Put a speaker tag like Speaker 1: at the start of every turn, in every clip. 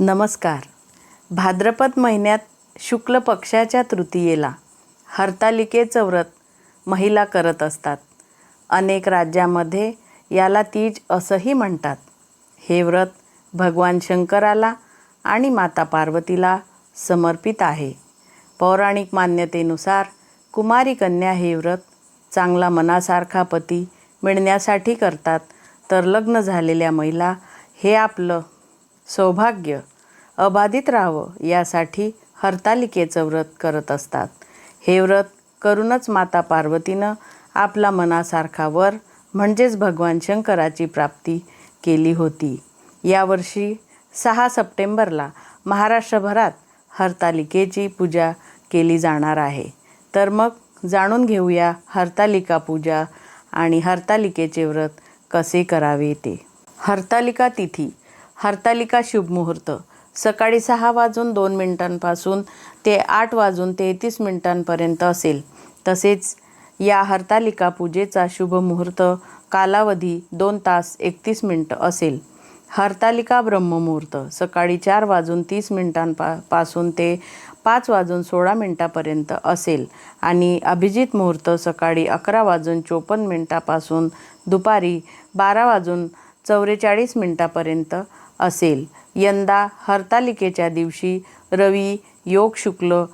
Speaker 1: नमस्कार. भाद्रपद महिन्यात शुक्ल पक्षाच्या तृतीयेला हरतालिकेचं व्रत महिला करत असतात. अनेक राज्यामध्ये याला तीज असंही म्हणतात. हे व्रत भगवान शंकराला आणि माता पार्वतीला समर्पित आहे. पौराणिक मान्यतेनुसार कुमारी कन्या हे व्रत चांगला मनासारखा पती मिळण्यासाठी करतात. तर लग्न झालेल्या महिला हे आपलं सौभाग्य अबाधित राहावं यासाठी हरतालिकेचं व्रत करत असतात. हे व्रत करूनच माता पार्वतीनं आपला मनासारखा वर म्हणजेच भगवान शंकराची प्राप्ती केली होती. यावर्षी सहा सप्टेंबरला महाराष्ट्रभरात हरतालिकेची पूजा केली जाणार आहे. तर मग जाणून घेऊया हरतालिका पूजा आणि हरतालिकेचे व्रत कसे करावे ते. हरतालिका तिथी हरतालिका शुभ मुहूर्त सकाळी सहा वाजून दोन मिनिटांपासून ते आठ वाजून तेहतीस मिनिटांपर्यंत असेल. तसेच या हरतालिका पूजेचा शुभमुहूर्त कालावधी दोन तास एकतीस मिनटं असेल. हरतालिका ब्रह्ममुहूर्त. सकाळी चार वाजून तीस मिनिटांपा पासून ते पाच वाजून सोळा मिनटापर्यंत असेल. आणि अभिजित मुहूर्त सकाळी अकरा वाजून चोपन्न मिनटापासून दुपारी बारा वाजून चौवेचाळीस मिनटापर्यंत असेल. यंदा हरतालिकेच्या दिवशी रवी योग शुक्ल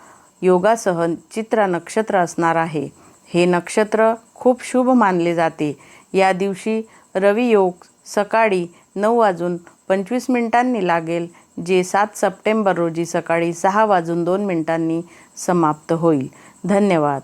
Speaker 1: योगासह चित्रा नक्षत्र असणार आहे. हे नक्षत्र खूप शुभ मानले जाते. या दिवशी रवी योग सकाळी नऊ वाजून पंचवीस मिनिटांनी लागेल जे सात सप्टेंबर रोजी सकाळी सहा वाजून दोन मिनिटांनी समाप्त होईल. धन्यवाद.